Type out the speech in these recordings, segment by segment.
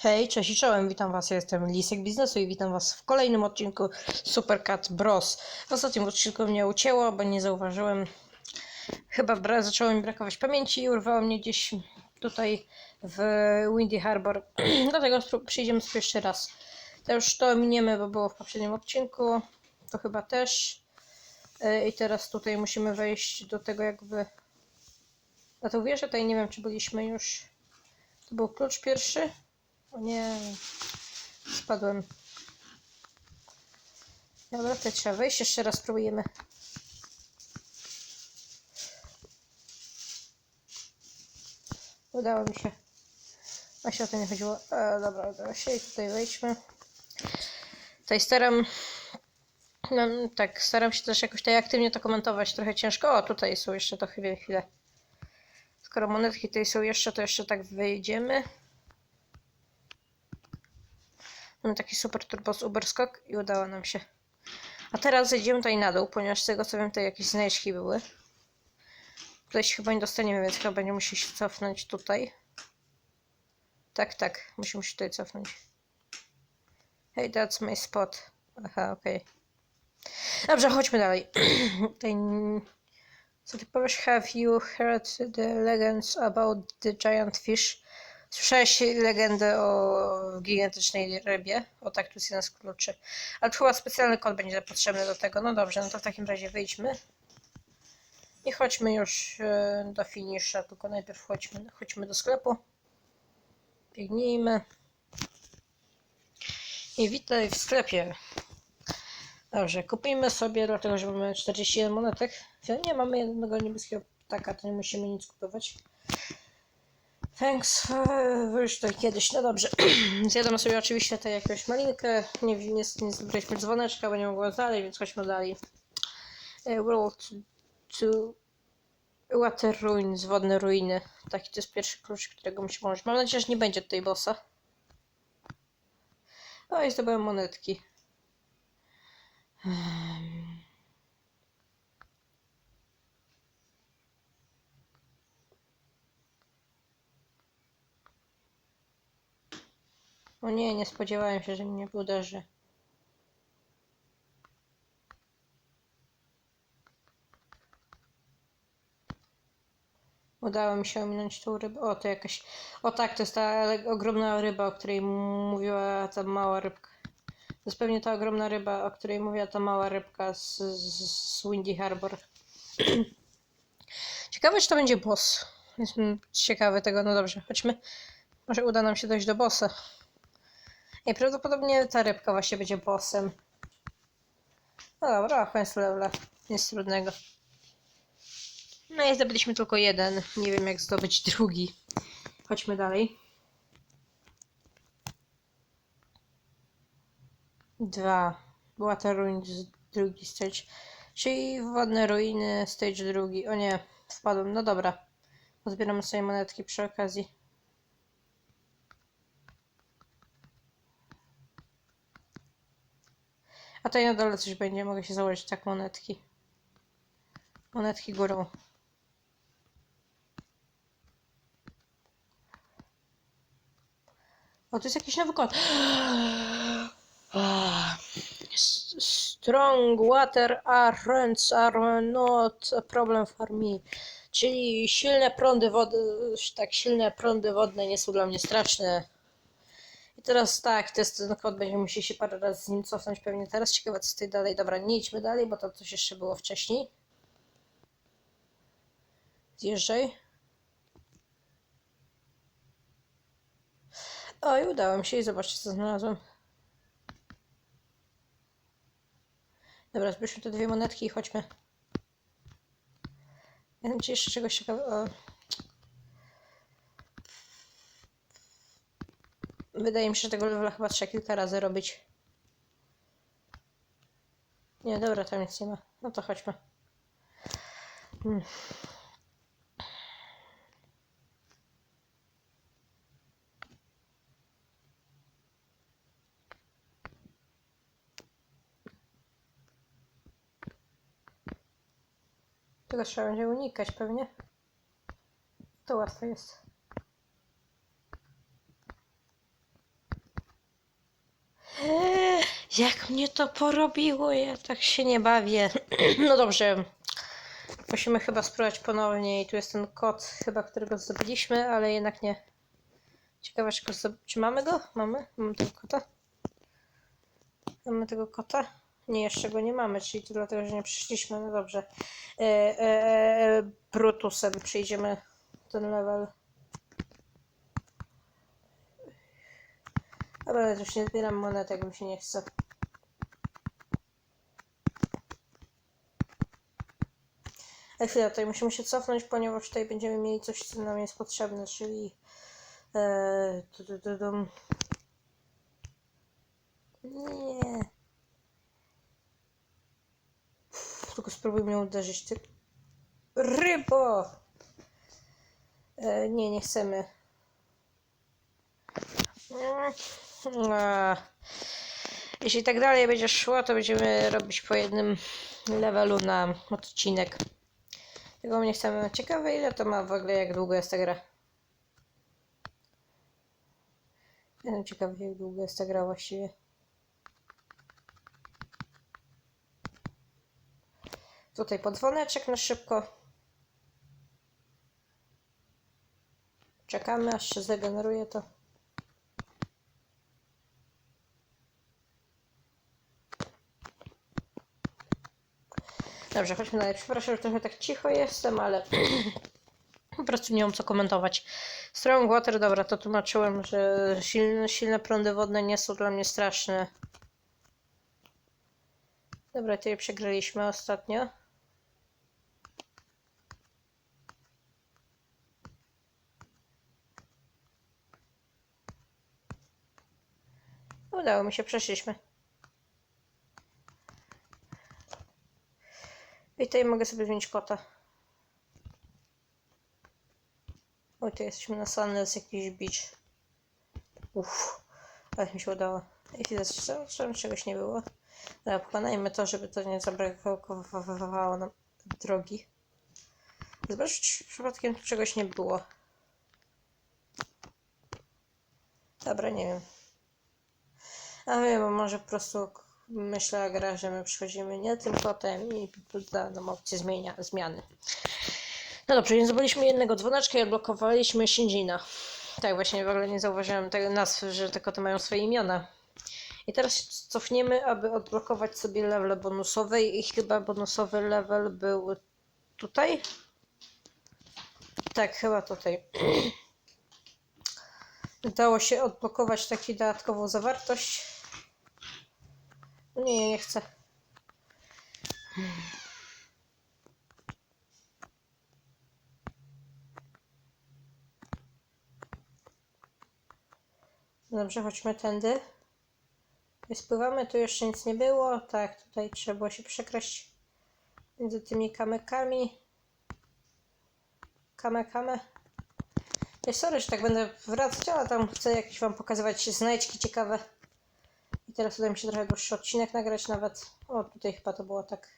Hej, cześć i czołem, witam was, ja jestem Lisek Biznesu i witam was w kolejnym odcinku Supercat Bros. W ostatnim odcinku mnie ucięło, bo nie zauważyłem, chyba bra- zaczęło mi brakować pamięci i urwało mnie gdzieś tutaj w Windy Harbor, dlatego przyjdziemy sobie jeszcze raz. To już to miniemy, bo było w poprzednim odcinku, to chyba też. Yy, I teraz tutaj musimy wejść do tego jakby... Na tą wieżę, tutaj nie wiem czy byliśmy już... To był klucz pierwszy? O nie, spadłem. Dobra, to trzeba wejść, jeszcze raz spróbujemy. Udało mi się. Właśnie o to nie chodziło. E, dobra, udało się i tutaj wejdźmy. Tutaj staram... No, tak, staram się też jakoś tutaj aktywnie to komentować, trochę ciężko. O, tutaj są jeszcze to chwilę, chwilę. Skoro monetki tutaj są jeszcze, to jeszcze tak wyjdziemy. Mamy taki super turbos uberskok i udało nam się. A teraz zejdziemy tutaj na dół, ponieważ z tego co wiem, tutaj jakieś znajdźki były. Tutaj się chyba nie dostaniemy, więc chyba będziemy musieli się cofnąć tutaj. Tak, tak, musimy się tutaj cofnąć. Hey, that's my spot. Aha, okej. Dobrze, chodźmy dalej. tutaj... Co ty powiesz? Have you heard the legends about the giant fish? Słyszałeś legendę o gigantycznej rybie? O tak, tu jest jeden z kluczy. Ale chyba specjalny kod będzie potrzebny do tego. No dobrze, no to w takim razie wyjdźmy. I chodźmy już e, do finisza, tylko najpierw chodźmy, chodźmy do sklepu. Biegnijmy. I witaj w sklepie. Dobrze, kupimy sobie, dlatego że mamy 41 monetek. Nie mamy jednego niebieskiego ptaka, to nie musimy nic kupować. Thanks, już to kiedyś, no dobrze. Zjadamy sobie oczywiście tutaj jakąś malinkę. Nie, nie, nie zbraliśmy dzwoneczka, bo nie mogło dalej, więc chodźmy dalej. E, World to Water Ruins, wodne ruiny. Taki to jest pierwszy klucz, którego musimy użyć. Mam nadzieję, że nie będzie tutaj bossa. O, i zdobyłem monetki. Hmm. O nie, nie spodziewałem się, że mnie uderzy. Udało mi się ominąć tą rybę. O, to jakaś... O tak, to jest ta ogromna ryba, o której mówiła ta mała rybka. To jest pewnie ta ogromna ryba, o której mówiła ta mała rybka z, z, z Windy Harbor. Ciekawe, czy to będzie boss. Jestem ciekawy tego. No dobrze, chodźmy. Może uda nam się dojść do bossa. I prawdopodobnie ta rybka właśnie będzie bossem. No dobra, koniec levela. Nic trudnego. No i zdobyliśmy tylko jeden. Nie wiem jak zdobyć drugi. Chodźmy dalej. Dwa. Water Ruins, drugi stage. Czyli wodne ruiny, stage drugi. O nie, wpadłem. No dobra. Pozbieramy sobie monetki przy okazji. A tutaj na dole coś będzie, mogę się założyć tak monetki. Monetki górą. O, to jest jakiś nowy kod. Strong water currents are not a problem for me. Czyli silne prądy wody, tak silne prądy wodne nie są dla mnie straszne. I teraz tak, to jest ten kod, będziemy musieli się parę razy z nim cofnąć pewnie teraz. Ciekawe co tutaj dalej. Dobra, nie idźmy dalej, bo to coś jeszcze było wcześniej. Zjeżdżaj. O, i udało mi się i zobaczcie co znalazłem. Dobra, zbierzmy te dwie monetki i chodźmy. Ja mam ci jeszcze czegoś ciekawego. Wydaje mi się, że tego levela chyba trzeba kilka razy robić. Nie, dobra, tam nic nie ma. No to chodźmy. Hmm. Tego trzeba będzie unikać pewnie. To łatwe jest. Jak mnie to porobiło, ja tak się nie bawię. No dobrze. Musimy chyba spróbować ponownie i tu jest ten kod chyba, którego zdobyliśmy, ale jednak nie. Ciekawe, czy, go czy mamy go? Mamy? Mamy tego kota? Mamy tego kota? Nie, jeszcze go nie mamy, czyli to dlatego, że nie przyszliśmy. No dobrze. E, e, e, Brutusem przejdziemy ten level. Dobra, już nie zbieram monet, jak mi się nie chce. Chwila, tutaj musimy się cofnąć, ponieważ tutaj będziemy mieli coś, co nam jest potrzebne, czyli... E, tu, tu, tu, tu. Nie. Tylko spróbuj mnie uderzyć, ty... Rybo! E, nie, nie chcemy. Mm, a. Jeśli tak dalej będzie szło, to będziemy robić po jednym levelu na odcinek. Tego nie chcemy. Ciekawe ile to ma w ogóle, jak długo jest ta gra. Jestem ciekawy, jak długo jest ta gra właściwie. Tutaj podwoneczek na szybko. Czekamy, aż się zregeneruje to. Dobrze, chodźmy dalej. Przepraszam, że trochę tak cicho jestem, ale po prostu nie mam co komentować. Strong Water, dobra, to tłumaczyłem, że silne, silne prądy wodne nie są dla mnie straszne. Dobra, tutaj przegraliśmy ostatnio. Udało mi się, przeszliśmy. I tutaj mogę sobie zmienić kota. Oj, tu jesteśmy na Sunless jakiś beach. Uff, ale mi się udało. I chwilę, że czegoś nie było. Dobra, pokonajmy to, żeby to nie zablokowało nam drogi. Zobacz, czy przypadkiem tu czegoś nie było. Dobra, nie wiem. A wiem, może po prostu myślała gra, że my przychodzimy nie tym kotem i da nam opcję zmienia, zmiany. No dobrze, więc zdobyliśmy jednego dzwoneczka i odblokowaliśmy Shinjina. Tak, właśnie w ogóle nie zauważyłem tego nazw, że te koty mają swoje imiona. I teraz się cofniemy, aby odblokować sobie level bonusowe i chyba bonusowy level był tutaj? Tak, chyba tutaj. Udało się odblokować taką dodatkową zawartość. Nie, nie chcę. Dobrze, chodźmy tędy. Spływamy, tu jeszcze nic nie było. Tak, tutaj trzeba było się przekraść między tymi kamykami. Kame, kame. Sorry, że tak będę wracać, ale tam chcę jakieś wam pokazywać znajdźki ciekawe. Teraz uda mi się trochę dłuższy odcinek nagrać nawet. O, tutaj chyba to było tak.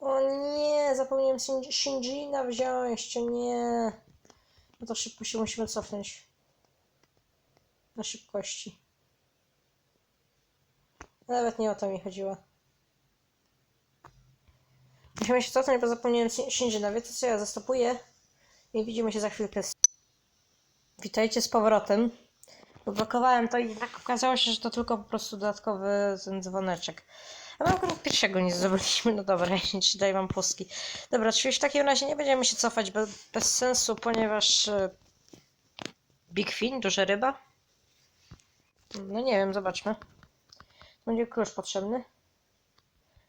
O nie, zapomniałem Shin- Shinjina wziąć, nie. No to szybko się musimy cofnąć. Na szybkości. Nawet nie o to mi chodziło. Musimy się cofnąć, bo zapomniałem Shin- Shinjina. Wiecie co, ja zastopuję i widzimy się za chwilkę. Witajcie z powrotem. Odblokowałem to i tak okazało się, że to tylko po prostu dodatkowy dzwoneczek. A my akurat pierwszego nie zdobyliśmy. No dobra, czy daj wam pustki. Dobra, czyli w takim razie nie będziemy się cofać bez, sensu, ponieważ e, Big Fin, duża ryba. No nie wiem, zobaczmy. Będzie klucz potrzebny.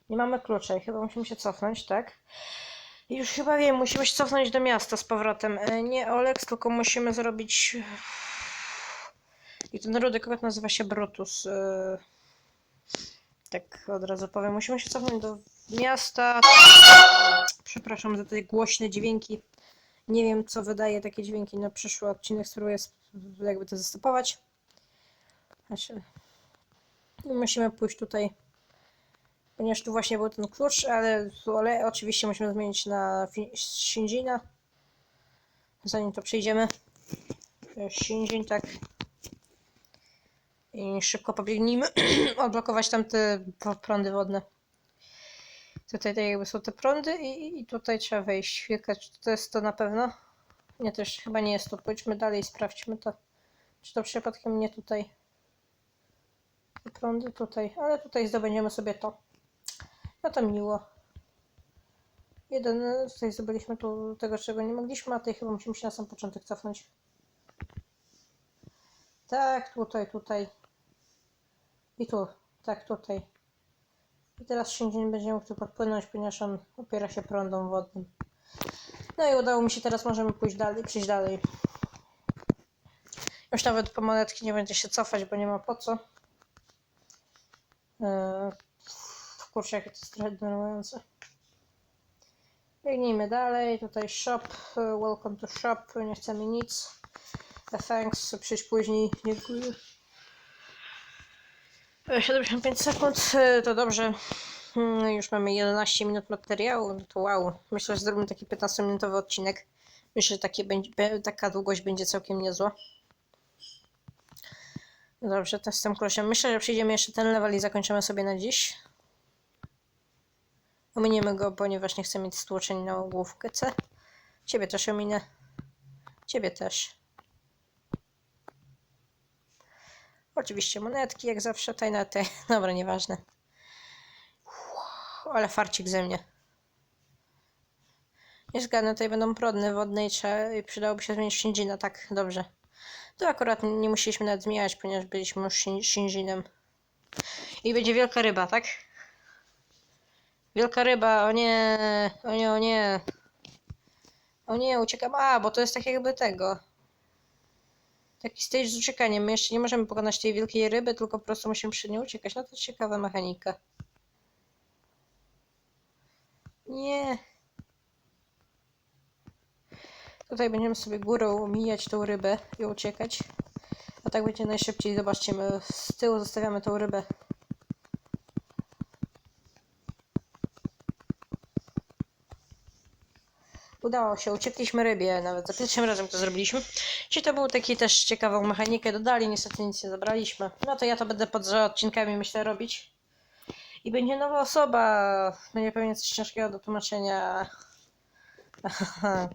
Nie mamy klucza i chyba musimy się cofnąć, tak? Już chyba wiem, musimy się cofnąć do miasta z powrotem. E, Nie Olex, tylko musimy zrobić... I ten rudy kot nazywa się Brutus. e, Tak od razu powiem. Musimy się cofnąć do miasta. Przepraszam za te głośne dźwięki. Nie wiem, co wydaje takie dźwięki na przyszły odcinek. Spróbuję sp- jakby to zastopować. Musimy pójść tutaj ponieważ tu właśnie był ten klucz, ale, ale oczywiście musimy zmienić na Shinjina. Zanim to przejdziemy. Shinjin, tak. I szybko pobiegnijmy odblokować tam te prądy wodne. Tutaj tak jakby są te prądy i, i tutaj trzeba wejść. Chwilkę, czy to jest to na pewno? Nie, też chyba nie jest to. Pójdźmy dalej, sprawdźmy to. Czy to przypadkiem nie tutaj? Te prądy tutaj, ale tutaj zdobędziemy sobie to. No to miło. Jeden, tutaj zdobyliśmy tu tego, czego nie mogliśmy, a tutaj chyba musimy się na sam początek cofnąć. Tak, tutaj, tutaj. I tu, tak, tutaj. I teraz Shinjin będzie mógł tu podpłynąć, ponieważ on opiera się prądom wodnym. No i udało mi się, teraz możemy pójść dalej, przejść dalej. Już nawet po monetki nie będzie się cofać, bo nie ma po co. Eee, kurczę, jakie to jest trochę denerwujące. Biegnijmy dalej, tutaj shop, welcome to shop, nie chcemy nic. E, Thanks, przyjść później, dziękuję. E, 75 sekund, e, to dobrze. Mm, Już mamy 11 minut materiału, no to wow. Myślę, że zrobimy taki 15-minutowy odcinek. Myślę, że będzie, taka długość będzie całkiem niezła. Dobrze, to z tym kolosiem. Myślę, że przejdziemy jeszcze ten level i zakończymy sobie na dziś. Ominiemy go, ponieważ nie chcę mieć stłoczeń na główkę C. Ciebie też ominę. Ciebie też. Oczywiście monetki, jak zawsze, tajna te. Dobra, nieważne. Uff, Ale farcik ze mnie. Nie zgadnę, tutaj będą prądy wodne i trzeba, przydałoby się zmienić Shinjina, tak, dobrze. To akurat nie musieliśmy nawet zmieniać, ponieważ byliśmy już Shin- Shinjinem. I będzie wielka ryba, tak? Wielka ryba, o nie, o nie, o nie. O nie, uciekam. A, bo to jest tak jakby tego. Taki stage z uciekaniem. My jeszcze nie możemy pokonać tej wielkiej ryby, tylko po prostu musimy przy niej uciekać. No to ciekawa mechanika. Nie. Tutaj będziemy sobie górą mijać tą rybę i uciekać. A tak będzie najszybciej. Zobaczcie, my z tyłu zostawiamy tą rybę. Udało się, uciekliśmy rybie, nawet za pierwszym razem to zrobiliśmy. Czyli to był taki też ciekawą mechanikę dodali, niestety nic nie zabraliśmy. No to ja to będę poza odcinkami myślę robić. I będzie nowa osoba, będzie pewnie coś ciężkiego do tłumaczenia.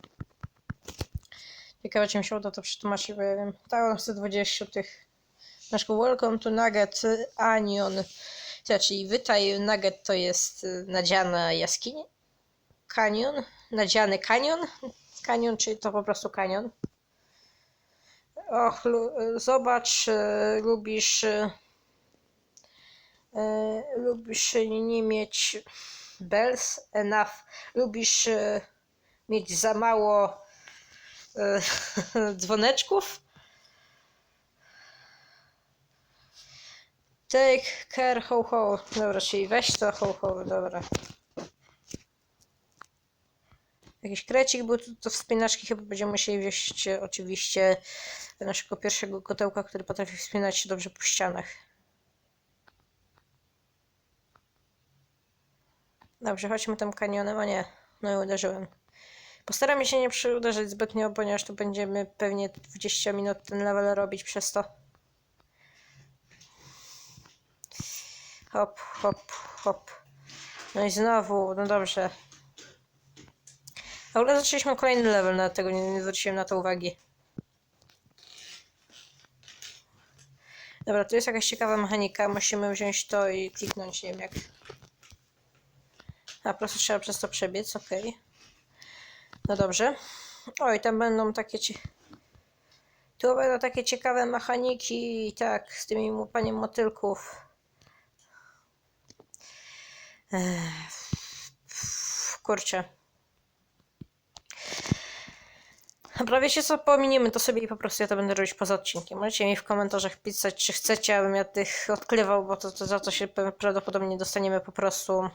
Ciekawe, czy mi się uda to przetłumaczyć, bo ja wiem. Tak, on chce 20 tych. Na przykład Welcome to Nugget Anion. Czyli witaj, Nugget to jest y, nadziana jaskinia. Kanion. Nadziany kanion. Kanion, czyli to po prostu kanion. Och, zobacz, y, lubisz. y, y, lubisz nie mieć bells enough. Lubisz mieć za mało dzwoneczków. Take care, ho ho. Dobra, czyli weź to, ho ho, dobra. Jakiś krecik był, to, to wspinaczki chyba będziemy musieli wziąć e, oczywiście naszego pierwszego kotełka, który potrafi wspinać się dobrze po ścianach. Dobrze, chodźmy tym kanionem, a nie, no i uderzyłem. Postaram się nie przy- uderzyć zbytnio, ponieważ tu będziemy pewnie 20 minut ten level robić przez to. Hop, hop, hop. No i znowu, no dobrze. W ogóle zaczęliśmy kolejny level, na tego nie, nie zwróciłem na to uwagi. Dobra, tu jest jakaś ciekawa mechanika. Musimy wziąć to i kliknąć, nie wiem jak. A, po prostu trzeba przez to przebiec, okej. No dobrze. Oj, tam będą takie ci... Tu będą takie ciekawe mechaniki, tak, z tymi łupaniem motylków. Ech, kurczę. Dobra, wiecie co, pominiemy to sobie i po prostu ja to będę robić poza odcinkiem. Możecie mi w komentarzach pisać, czy chcecie, abym ja tych odkrywał, bo to, to za to się prawdopodobnie dostaniemy po prostu...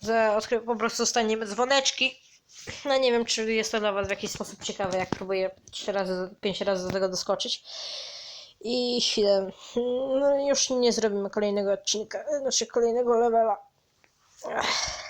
Za odkry- po prostu dostaniemy dzwoneczki. No nie wiem, czy jest to dla was w jakiś sposób ciekawe, jak próbuję 3 razy, 5 razy do tego doskoczyć. I chwilę. No już nie zrobimy kolejnego odcinka, znaczy kolejnego levela. Ech.